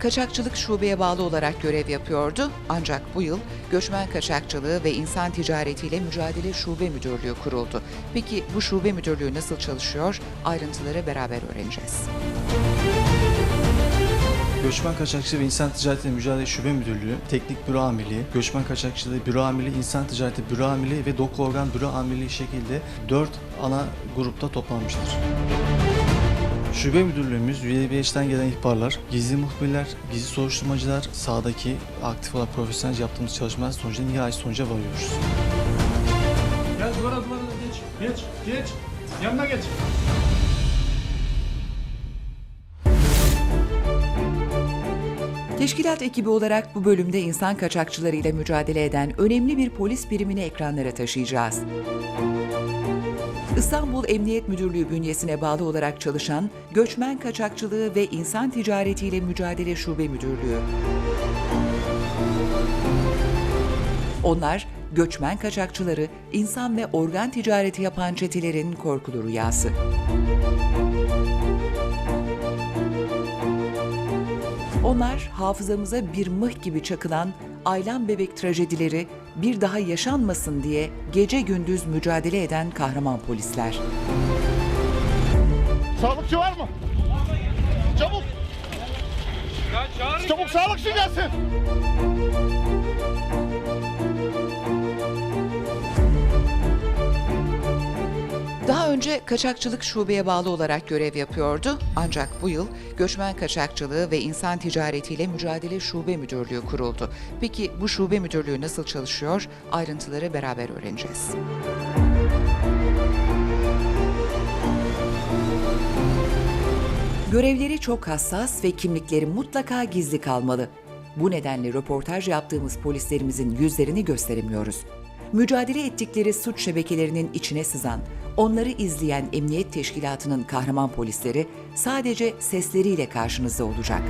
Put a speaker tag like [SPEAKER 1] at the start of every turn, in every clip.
[SPEAKER 1] kaçakçılık şubeye bağlı olarak görev yapıyordu. Ancak bu yıl göçmen kaçakçılığı ve insan ticaretiyle mücadele şube müdürlüğü kuruldu. Peki bu şube müdürlüğü nasıl çalışıyor? Ayrıntıları beraber öğreneceğiz.
[SPEAKER 2] Göçmen Kaçakçılığı ve İnsan Ticaretiyle Mücadele Şube Müdürlüğü, Teknik Büro Amirliği, Göçmen Kaçakçılığı Büro Amirliği, İnsan Ticareti Büro Amirliği ve Doku Organ Büro Amirliği şekilde dört ana grupta toplanmıştır. Şube müdürlüğümüz UABH'den gelen ihbarlar, gizli muhbirler, gizli soruşturmacılar, sahadaki aktif olarak profesyonelce yaptığımız çalışmalar sonucunda nihai sonuca varıyoruz.
[SPEAKER 3] Gel duvara duvara geç. Geç. Geç. Yanına geç.
[SPEAKER 1] Teşkilat ekibi olarak bu bölümde insan kaçakçılarıyla mücadele eden önemli bir polis birimini ekranlara taşıyacağız. İstanbul Emniyet Müdürlüğü bünyesine bağlı olarak çalışan Göçmen Kaçakçılığı ve İnsan Ticaretiyle Mücadele Şube Müdürlüğü. Onlar göçmen kaçakçıları, insan ve organ ticareti yapan çetelerin korkulu rüyası. Onlar hafızamıza bir mıh gibi çakılan Aylan Bebek trajedileri bir daha yaşanmasın diye gece gündüz mücadele eden kahraman polisler.
[SPEAKER 4] Sağlıkçı var mı? Çabuk! Çabuk sağlıkçı gelsin!
[SPEAKER 1] Önce kaçakçılık şubeye bağlı olarak görev yapıyordu. Ancak bu yıl göçmen kaçakçılığı ve insan ticaretiyle mücadele şube müdürlüğü kuruldu. Peki bu şube müdürlüğü nasıl çalışıyor? Ayrıntıları beraber öğreneceğiz. Görevleri çok hassas ve kimlikleri mutlaka gizli kalmalı. Bu nedenle röportaj yaptığımız polislerimizin yüzlerini gösteremiyoruz. Mücadele ettikleri suç şebekelerinin içine sızan, onları izleyen emniyet teşkilatının kahraman polisleri sadece sesleriyle karşınızda olacak.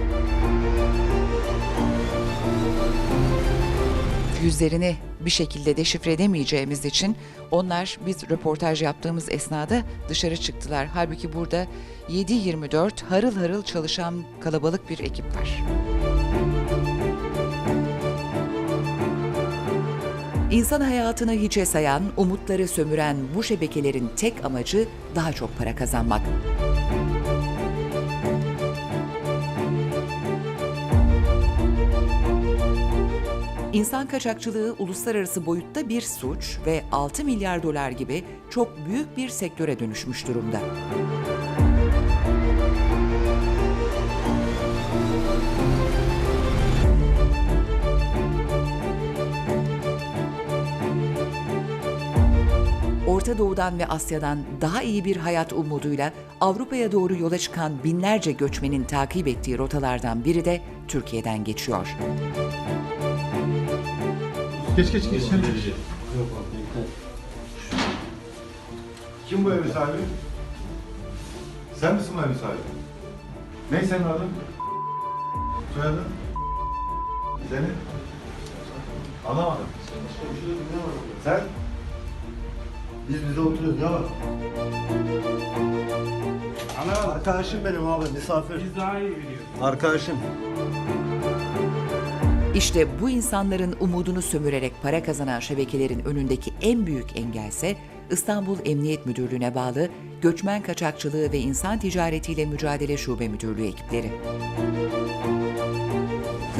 [SPEAKER 1] yüzlerini bir şekilde deşifre edemeyeceğimiz için onlar biz röportaj yaptığımız esnada dışarı çıktılar. Halbuki burada 7-24 harıl harıl çalışan kalabalık bir ekip var. İnsan hayatını hiçe sayan, umutları sömüren bu şebekelerin tek amacı daha çok para kazanmak. İnsan kaçakçılığı uluslararası boyutta bir suç ve 6 milyar dolar gibi çok büyük bir sektöre dönüşmüş durumda. Orta Doğu'dan ve Asya'dan daha iyi bir hayat umuduyla Avrupa'ya doğru yola çıkan binlerce göçmenin takip ettiği rotalardan biri de Türkiye'den geçiyor.
[SPEAKER 4] Geç geç geç.
[SPEAKER 5] Kim bu evin sahibi? Sen misin bu evin sahibi? Ne senin adın? Soyadın? Senin? Anlamadım. Sen? Biz bize oturuyoruz ya. Arkadaşım benim abi misafir.
[SPEAKER 3] Biz daha iyi biliyoruz.
[SPEAKER 5] Arkadaşım.
[SPEAKER 1] İşte bu insanların umudunu sömürerek para kazanan şebekelerin önündeki en büyük engelse İstanbul Emniyet Müdürlüğü'ne bağlı Göçmen Kaçakçılığı ve İnsan Ticaretiyle Mücadele Şube Müdürlüğü ekipleri.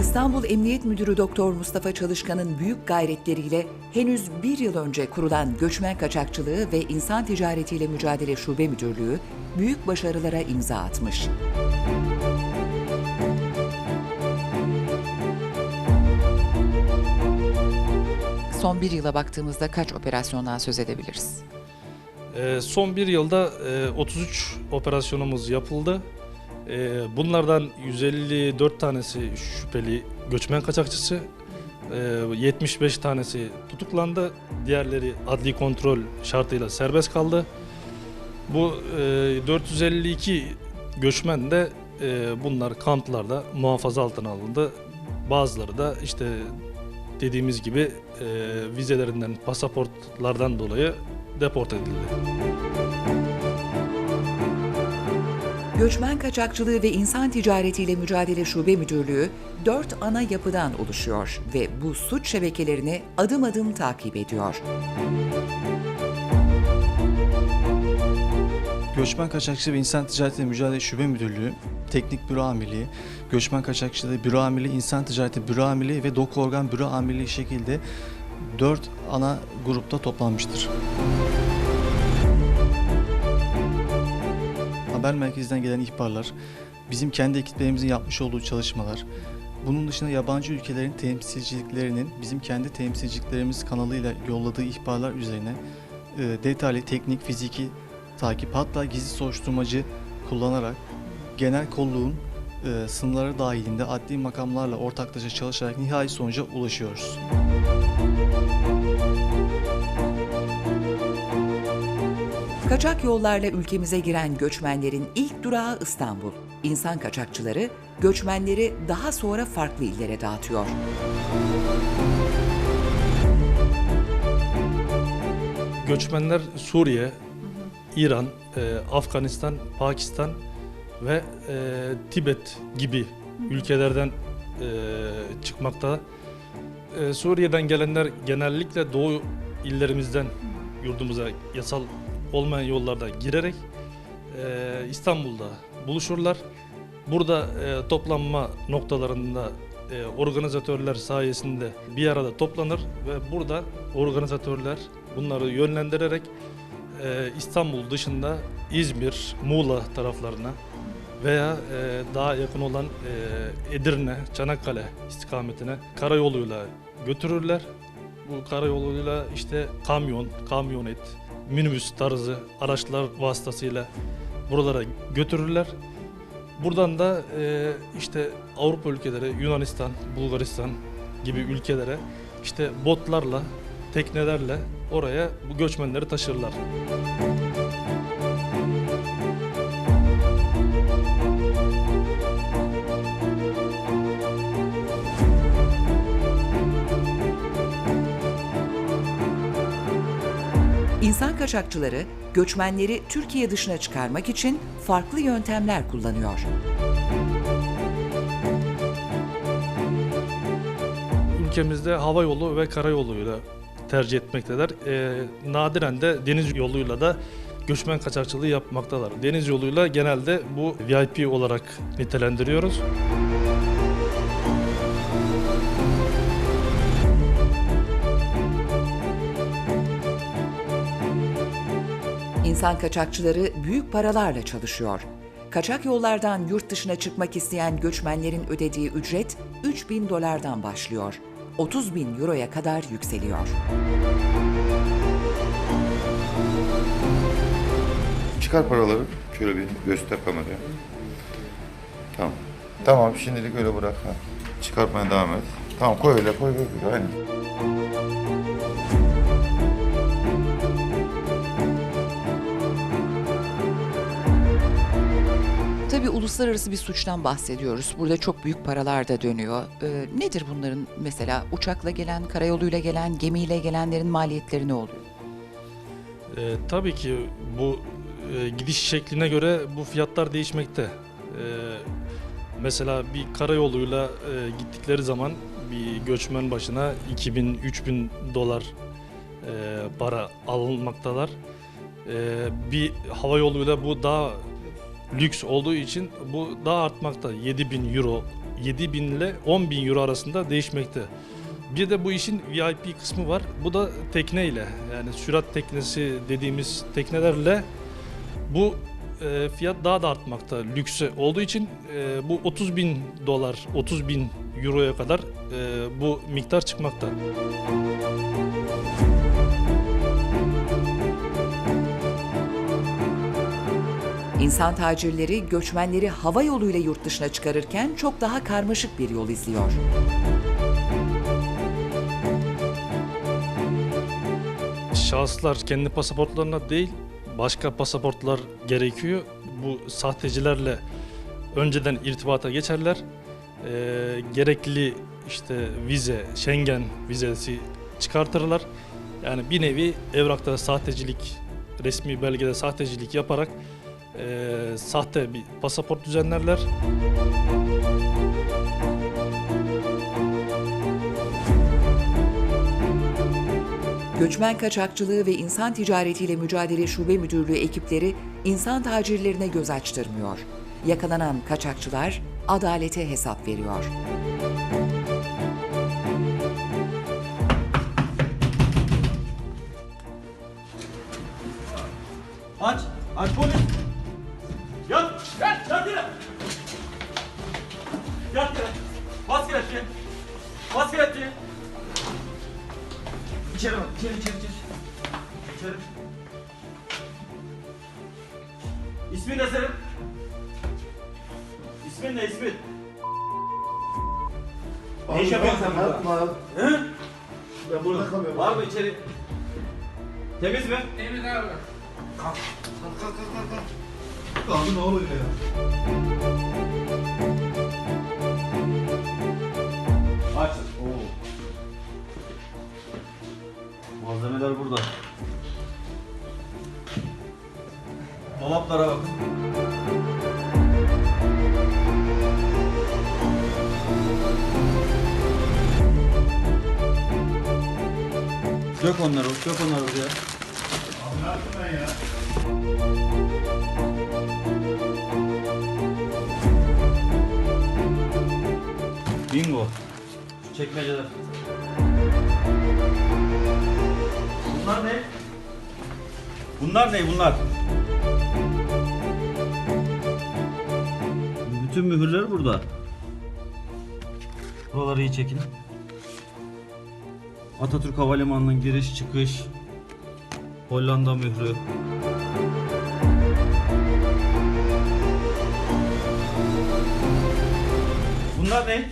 [SPEAKER 1] İstanbul Emniyet Müdürü Doktor Mustafa Çalışkan'ın büyük gayretleriyle henüz bir yıl önce kurulan Göçmen Kaçakçılığı ve İnsan Ticaretiyle Mücadele Şube Müdürlüğü büyük başarılara imza atmış. Son bir yıla baktığımızda kaç operasyondan söz edebiliriz?
[SPEAKER 6] Ee, son bir yılda e, 33 operasyonumuz yapıldı. Ee, bunlardan 154 tanesi şüpheli göçmen kaçakçısı, e, 75 tanesi tutuklandı, diğerleri adli kontrol şartıyla serbest kaldı. Bu e, 452 göçmen de e, bunlar kamplarda muhafaza altına alındı. Bazıları da işte dediğimiz gibi e, vizelerinden, pasaportlardan dolayı deport edildi.
[SPEAKER 1] Göçmen Kaçakçılığı ve İnsan Ticaretiyle Mücadele Şube Müdürlüğü dört ana yapıdan oluşuyor ve bu suç şebekelerini adım adım takip ediyor.
[SPEAKER 2] Göçmen Kaçakçılığı ve İnsan Ticareti Mücadele Şube Müdürlüğü, Teknik Büro Amirliği, Göçmen Kaçakçılığı Büro Amirliği, İnsan Ticareti Büro Amirliği ve Doku Organ Büro Amirliği şekilde dört ana grupta toplanmıştır. Haber merkezinden gelen ihbarlar, bizim kendi ekiplerimizin yapmış olduğu çalışmalar, bunun dışında yabancı ülkelerin temsilciliklerinin bizim kendi temsilciliklerimiz kanalıyla yolladığı ihbarlar üzerine e, detaylı teknik, fiziki takip hatta gizli soruşturmacı kullanarak genel kolluğun e, sınırları dahilinde adli makamlarla ortaklaşa çalışarak nihai sonuca ulaşıyoruz.
[SPEAKER 1] Kaçak yollarla ülkemize giren göçmenlerin ilk durağı İstanbul. İnsan kaçakçıları göçmenleri daha sonra farklı illere dağıtıyor.
[SPEAKER 6] Göçmenler Suriye, İran, e, Afganistan, Pakistan ve e, Tibet gibi ülkelerden e, çıkmakta. Suriye'den gelenler genellikle doğu illerimizden yurdumuza yasal olmayan yollarda girerek e, İstanbul'da buluşurlar. Burada e, toplanma noktalarında e, organizatörler sayesinde bir arada toplanır ve burada organizatörler bunları yönlendirerek e, İstanbul dışında İzmir, Muğla taraflarına veya e, daha yakın olan e, Edirne, Çanakkale istikametine karayoluyla götürürler. Bu karayoluyla işte kamyon, kamyonet, minibüs tarzı araçlar vasıtasıyla buralara götürürler. Buradan da e, işte Avrupa ülkeleri, Yunanistan, Bulgaristan gibi ülkelere işte botlarla, teknelerle oraya bu göçmenleri taşırlar.
[SPEAKER 1] İnsan kaçakçıları göçmenleri Türkiye dışına çıkarmak için farklı yöntemler kullanıyor.
[SPEAKER 6] Ülkemizde hava yolu ve karayoluyla tercih etmekteler. E, nadiren de deniz yoluyla da göçmen kaçakçılığı yapmaktalar. Deniz yoluyla genelde bu VIP olarak nitelendiriyoruz.
[SPEAKER 1] İnsan kaçakçıları büyük paralarla çalışıyor. Kaçak yollardan yurt dışına çıkmak isteyen göçmenlerin ödediği ücret 3 bin dolardan başlıyor. 30 bin euroya kadar yükseliyor.
[SPEAKER 7] Çıkar paraları. Şöyle bir göster kameraya. Tamam. Tamam şimdilik öyle bırak. Ha. Çıkartmaya devam et. Tamam koy öyle koy koy. koy. Aynen.
[SPEAKER 1] Uluslararası bir suçtan bahsediyoruz. Burada çok büyük paralar da dönüyor. Ee, nedir bunların mesela uçakla gelen, karayoluyla gelen, gemiyle gelenlerin maliyetleri ne oluyor?
[SPEAKER 6] E, tabii ki bu e, gidiş şekline göre bu fiyatlar değişmekte. E, mesela bir karayoluyla e, gittikleri zaman bir göçmen başına 2000-3000 dolar e, para alınmaktalar. E, bir hava yoluyla bu daha lüks olduğu için bu daha artmakta. 7000 euro, 7000 ile 10.000 euro arasında değişmekte. Bir de bu işin VIP kısmı var. Bu da tekne ile yani sürat teknesi dediğimiz teknelerle bu e, fiyat daha da artmakta lükse olduğu için e, bu 30 bin dolar 30 bin euroya kadar e, bu miktar çıkmakta.
[SPEAKER 1] İnsan tacirleri göçmenleri hava yoluyla yurt dışına çıkarırken çok daha karmaşık bir yol izliyor.
[SPEAKER 6] Şahıslar kendi pasaportlarına değil başka pasaportlar gerekiyor. Bu sahtecilerle önceden irtibata geçerler. Ee, gerekli işte vize, Schengen vizesi çıkartırlar. Yani bir nevi evrakta sahtecilik, resmi belgede sahtecilik yaparak e, sahte bir pasaport düzenlerler.
[SPEAKER 1] Göçmen kaçakçılığı ve insan ticaretiyle mücadele şube müdürlüğü ekipleri insan tacirlerine göz açtırmıyor. Yakalanan kaçakçılar adalete hesap veriyor.
[SPEAKER 3] Aç. Aç polis. Yat yere. Bas kelepçeyi. Bas kelepçeyi. İçeri bak. İçeri içeri içeri. İçeri. İsmin ne senin? İsmin ne ismin? Ne iş yapıyorsun sen burada?
[SPEAKER 5] Yapma.
[SPEAKER 3] Hı?
[SPEAKER 5] Ben burada kalıyorum.
[SPEAKER 3] Var mı içeri? Temiz mi?
[SPEAKER 5] Kalk kalk kalk kalk. Abi ne oluyor ya?
[SPEAKER 3] Malzemeler burada. Dolaplara bak. Dök onları, dök onları buraya.
[SPEAKER 5] Yaptım ben ya?
[SPEAKER 3] Bingo. Çekmeceler. Bunlar ne? Bunlar ne bunlar? Bütün mühürler burada. Buraları iyi çekin. Atatürk Havalimanı'nın giriş çıkış. Hollanda mührü. Bunlar ne?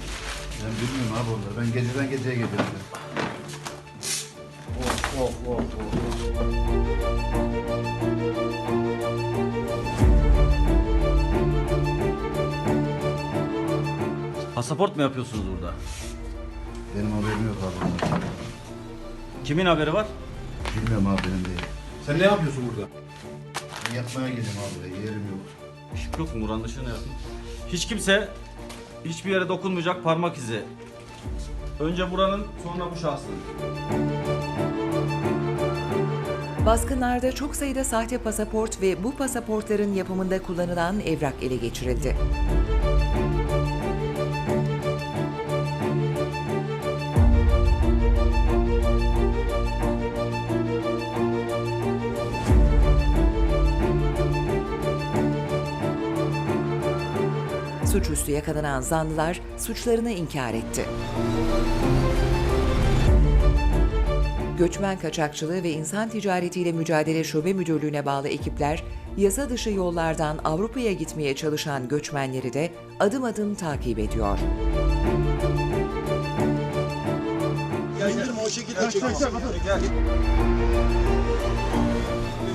[SPEAKER 5] Ben bilmiyorum abi onları. Ben geceden geceye geliyorum.
[SPEAKER 3] Of of of. Pasaport mu yapıyorsunuz burada?
[SPEAKER 5] Benim haberim yok abi.
[SPEAKER 3] Kimin haberi var?
[SPEAKER 5] Bilmiyorum abi benim değil.
[SPEAKER 4] Sen ne yapıyorsun burada?
[SPEAKER 5] Ben yatmaya geldim abi. Yerim yok.
[SPEAKER 3] Işık yok mu? Buranın ne yapayım? Hiç kimse hiçbir yere dokunmayacak parmak izi. Önce buranın sonra bu şahsın.
[SPEAKER 1] Baskınlarda çok sayıda sahte pasaport ve bu pasaportların yapımında kullanılan evrak ele geçirildi. Suçüstü yakalanan zanlılar suçlarını inkar etti. Göçmen kaçakçılığı ve insan ticaretiyle mücadele şube müdürlüğüne bağlı ekipler yasa dışı yollardan Avrupa'ya gitmeye çalışan göçmenleri de adım adım takip ediyor.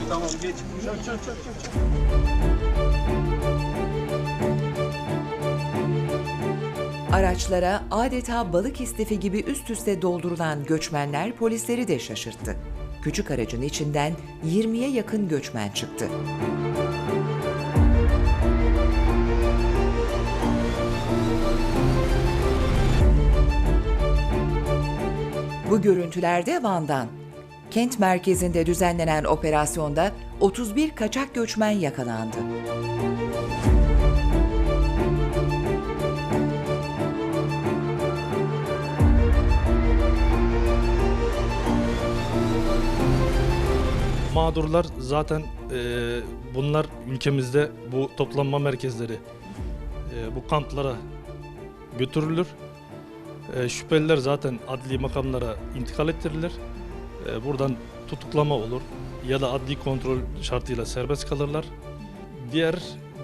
[SPEAKER 3] Tamam geç.
[SPEAKER 1] Araçlara adeta balık istifi gibi üst üste doldurulan göçmenler polisleri de şaşırttı. Küçük aracın içinden 20'ye yakın göçmen çıktı. Bu görüntülerde Van'dan. Kent merkezinde düzenlenen operasyonda 31 kaçak göçmen yakalandı.
[SPEAKER 6] Mağdurlar zaten e, bunlar ülkemizde bu toplanma merkezleri, e, bu kamplara götürülür. E, şüpheliler zaten adli makamlara intikal ettirilir. E, buradan tutuklama olur ya da adli kontrol şartıyla serbest kalırlar. Diğer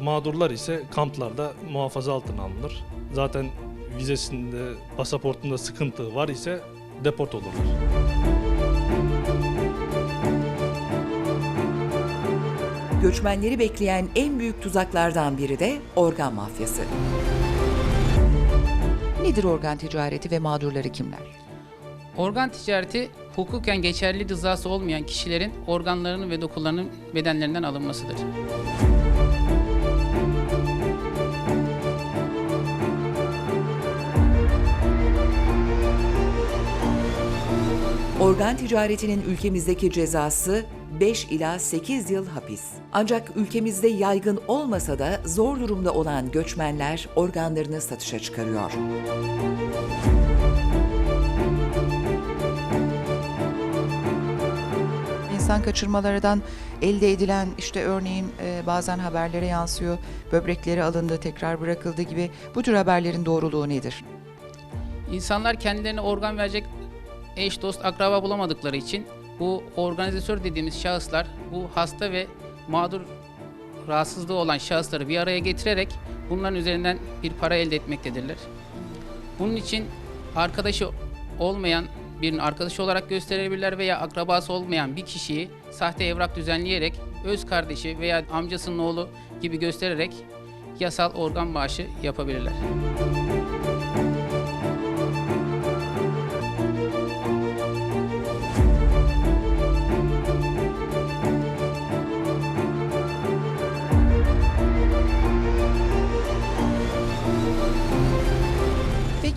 [SPEAKER 6] mağdurlar ise kamplarda muhafaza altına alınır. Zaten vizesinde, pasaportunda sıkıntı var ise deport olurlar.
[SPEAKER 1] Göçmenleri bekleyen en büyük tuzaklardan biri de organ mafyası. Nedir organ ticareti ve mağdurları kimler?
[SPEAKER 8] Organ ticareti hukuken geçerli rızası olmayan kişilerin organlarının ve dokularının bedenlerinden alınmasıdır.
[SPEAKER 1] Organ ticaretinin ülkemizdeki cezası 5 ila 8 yıl hapis. Ancak ülkemizde yaygın olmasa da zor durumda olan göçmenler organlarını satışa çıkarıyor.
[SPEAKER 9] İnsan kaçırmalardan elde edilen işte örneğin e, bazen haberlere yansıyor böbrekleri alındı tekrar bırakıldı gibi bu tür haberlerin doğruluğu nedir?
[SPEAKER 8] İnsanlar kendilerine organ verecek eş, dost, akraba bulamadıkları için bu organizatör dediğimiz şahıslar bu hasta ve mağdur rahatsızlığı olan şahısları bir araya getirerek bunların üzerinden bir para elde etmektedirler. Bunun için arkadaşı olmayan birinin arkadaşı olarak gösterebilirler veya akrabası olmayan bir kişiyi sahte evrak düzenleyerek öz kardeşi veya amcasının oğlu gibi göstererek yasal organ bağışı yapabilirler.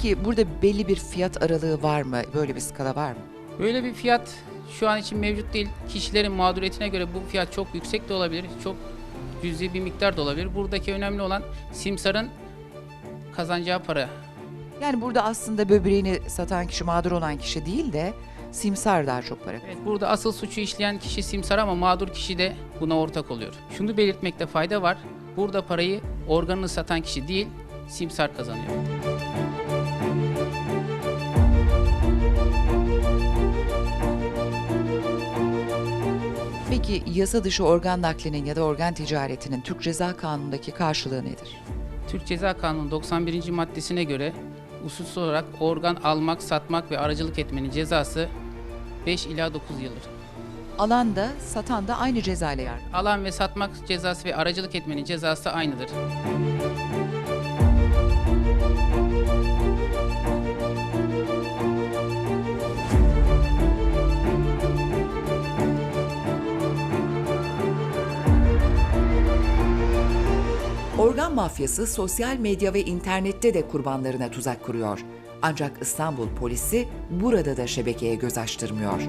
[SPEAKER 9] Peki burada belli bir fiyat aralığı var mı? Böyle bir skala var mı?
[SPEAKER 8] Böyle bir fiyat şu an için mevcut değil. Kişilerin mağduriyetine göre bu fiyat çok yüksek de olabilir, çok cüzi bir miktar da olabilir. Buradaki önemli olan simsarın kazanacağı para.
[SPEAKER 9] Yani burada aslında böbreğini satan kişi mağdur olan kişi değil de simsar daha çok para.
[SPEAKER 8] Evet, burada asıl suçu işleyen kişi simsar ama mağdur kişi de buna ortak oluyor. Şunu belirtmekte fayda var. Burada parayı organını satan kişi değil, simsar kazanıyor.
[SPEAKER 9] Peki yasa dışı organ naklinin ya da organ ticaretinin Türk Ceza Kanunu'ndaki karşılığı nedir?
[SPEAKER 8] Türk Ceza Kanunu 91. maddesine göre usulsüz olarak organ almak, satmak ve aracılık etmenin cezası 5 ila 9 yıldır.
[SPEAKER 9] Alan da satan da aynı ceza ile yargılanır.
[SPEAKER 8] Alan ve satmak cezası ve aracılık etmenin cezası aynıdır.
[SPEAKER 1] Mafyası sosyal medya ve internette de kurbanlarına tuzak kuruyor. Ancak İstanbul polisi burada da şebekeye göz açtırmıyor.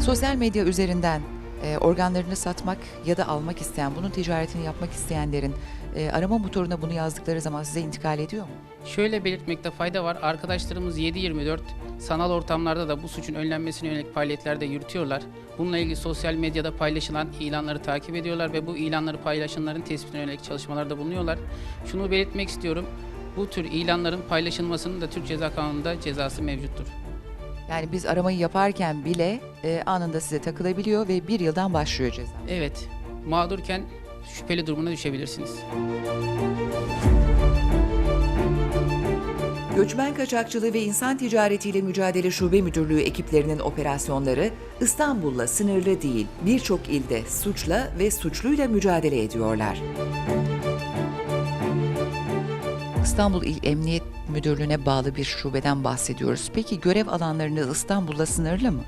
[SPEAKER 9] Sosyal medya üzerinden e, organlarını satmak ya da almak isteyen, bunun ticaretini yapmak isteyenlerin e, arama motoruna bunu yazdıkları zaman size intikal ediyor mu?
[SPEAKER 8] Şöyle belirtmekte fayda var. Arkadaşlarımız 7-24 sanal ortamlarda da bu suçun önlenmesine yönelik faaliyetler de yürütüyorlar. Bununla ilgili sosyal medyada paylaşılan ilanları takip ediyorlar ve bu ilanları paylaşanların tespitine yönelik çalışmalarda bulunuyorlar. Şunu belirtmek istiyorum. Bu tür ilanların paylaşılmasının da Türk Ceza Kanunu'nda cezası mevcuttur.
[SPEAKER 9] Yani biz aramayı yaparken bile e, anında size takılabiliyor ve bir yıldan başlıyor ceza.
[SPEAKER 8] Evet, mağdurken şüpheli durumuna düşebilirsiniz.
[SPEAKER 1] Göçmen kaçakçılığı ve insan ticaretiyle mücadele şube müdürlüğü ekiplerinin operasyonları İstanbul'la sınırlı değil, birçok ilde suçla ve suçluyla mücadele ediyorlar.
[SPEAKER 9] İstanbul İl Emniyet Müdürlüğü'ne bağlı bir şubeden bahsediyoruz. Peki görev alanlarınız İstanbul'la sınırlı mı?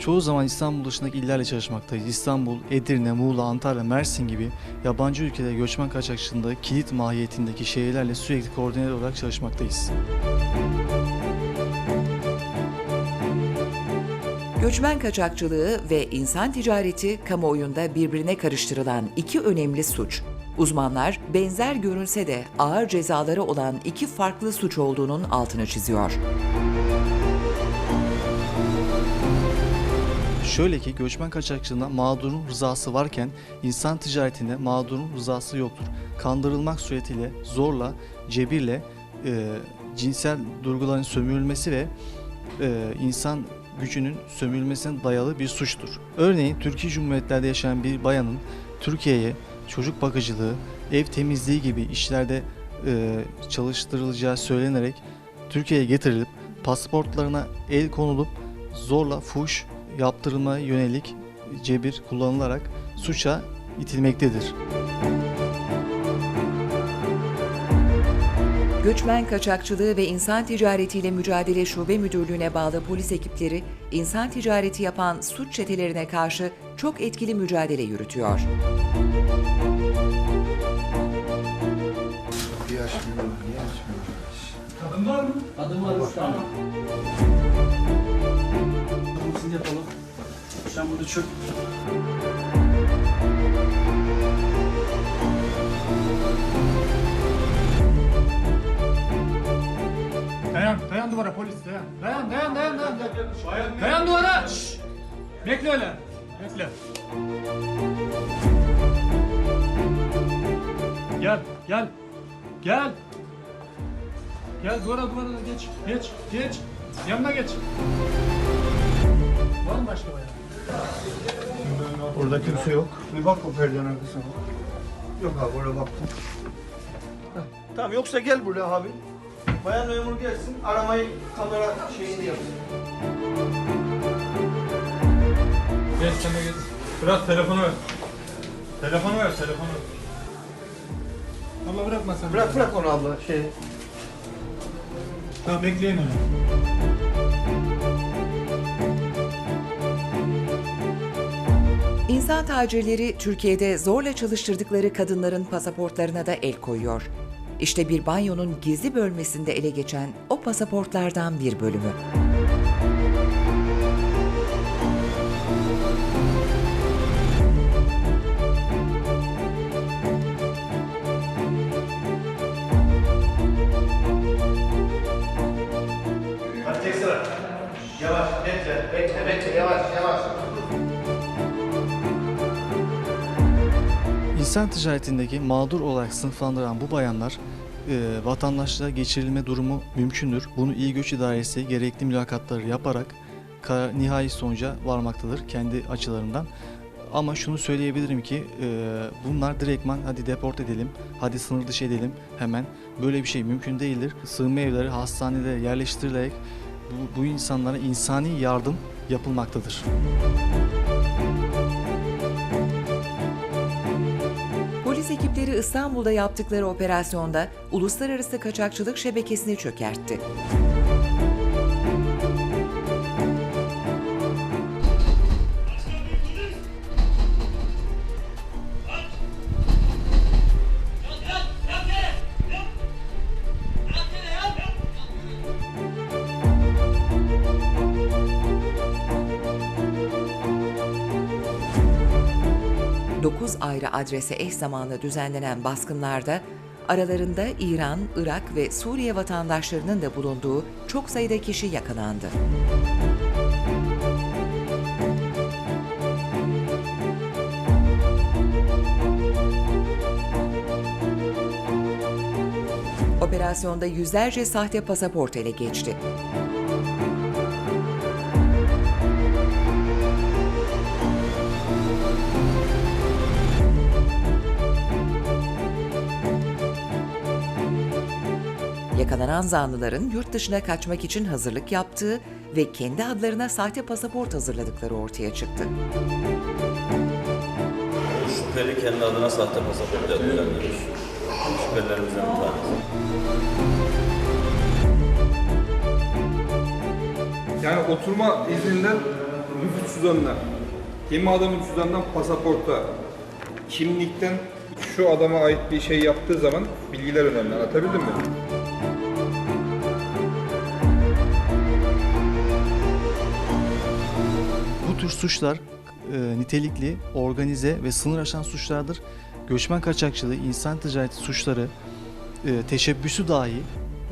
[SPEAKER 2] Çoğu zaman İstanbul dışındaki illerle çalışmaktayız. İstanbul, Edirne, Muğla, Antalya, Mersin gibi yabancı ülkelere göçmen kaçakçılığında kilit mahiyetindeki şehirlerle sürekli koordineli olarak çalışmaktayız.
[SPEAKER 1] Göçmen kaçakçılığı ve insan ticareti kamuoyunda birbirine karıştırılan iki önemli suç. Uzmanlar benzer görünse de ağır cezaları olan iki farklı suç olduğunun altını çiziyor.
[SPEAKER 2] Şöyle ki göçmen kaçakçılığında mağdurun rızası varken insan ticaretinde mağdurun rızası yoktur. Kandırılmak suretiyle zorla, cebirle e, cinsel duyguların sömürülmesi ve e, insan gücünün sömürülmesine dayalı bir suçtur. Örneğin Türkiye Cumhuriyetlerde yaşayan bir bayanın Türkiye'ye çocuk bakıcılığı, ev temizliği gibi işlerde e, çalıştırılacağı söylenerek Türkiye'ye getirilip pasaportlarına el konulup zorla fuş yaptırılmaya yönelik cebir kullanılarak suça itilmektedir.
[SPEAKER 1] Göçmen kaçakçılığı ve insan ticaretiyle mücadele şube müdürlüğüne bağlı polis ekipleri insan ticareti yapan suç çetelerine karşı çok etkili mücadele yürütüyor.
[SPEAKER 5] Bir açmıyor, niye açmıyor? var mı?
[SPEAKER 3] Adım var üç Tamam yapalım. Sen burada çök.
[SPEAKER 4] Dayan, dayan duvara polis dayan. Dayan, dayan, dayan, dayan. Dayan, dayan duvara. Şşş. Bekle öyle. Bekle. Gel, gel. Gel. Gel duvara duvara geç. Geç, geç. Yanına geç. Var mı başka bayan?
[SPEAKER 5] Burada kimse yok. Bir bak o perdenin arkasına. Yok abi oraya baktım. Heh, Tamam yoksa gel buraya abi. Bayan memur gelsin aramayı kamera şeyini yapsın.
[SPEAKER 4] Gel sen de geç. Bırak telefonu ver. Telefonu ver, telefonu. Abla bırakma sen.
[SPEAKER 5] Bırak bırak onu abla şey.
[SPEAKER 4] Tamam bekleyin onu.
[SPEAKER 1] İnsan tacirleri Türkiye'de zorla çalıştırdıkları kadınların pasaportlarına da el koyuyor. İşte bir banyonun gizli bölmesinde ele geçen o pasaportlardan bir bölümü.
[SPEAKER 2] İnsan ticaretindeki mağdur olarak sınıflandıran bu bayanlar e, vatandaşlığa geçirilme durumu mümkündür. Bunu İl Göç İdaresi gerekli mülakatları yaparak nihai sonuca varmaktadır kendi açılarından. Ama şunu söyleyebilirim ki e, bunlar direktman hadi deport edelim, hadi sınır dışı edelim hemen. Böyle bir şey mümkün değildir. Sığınma evleri, hastanelere yerleştirilerek bu, bu insanlara insani yardım yapılmaktadır.
[SPEAKER 1] Ekipleri İstanbul'da yaptıkları operasyonda uluslararası kaçakçılık şebekesini çökertti. Adrese eş zamanlı düzenlenen baskınlarda aralarında İran, Irak ve Suriye vatandaşlarının da bulunduğu çok sayıda kişi yakalandı. Operasyonda yüzlerce sahte pasaport ele geçti. Yakalanan zanlıların yurt dışına kaçmak için hazırlık yaptığı ve kendi adlarına sahte pasaport hazırladıkları ortaya çıktı.
[SPEAKER 3] Şüpheli kendi adına sahte pasaport düzenlemiş. Şüphelerimizden bir tanesi.
[SPEAKER 10] Yani oturma izninden nüfus cüzdanına, gemi adamın cüzdanından pasaporta, kimlikten şu adama ait bir şey yaptığı zaman bilgiler önemli. Anlatabildim mi?
[SPEAKER 2] Tür suçlar e, nitelikli, organize ve sınır aşan suçlardır. Göçmen kaçakçılığı, insan ticareti suçları, e, teşebbüsü dahi,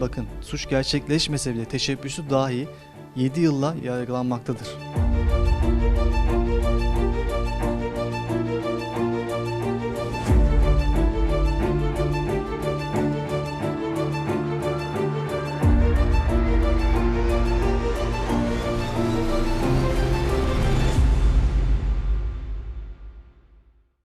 [SPEAKER 2] bakın suç gerçekleşmese bile teşebbüsü dahi 7 yılla yargılanmaktadır.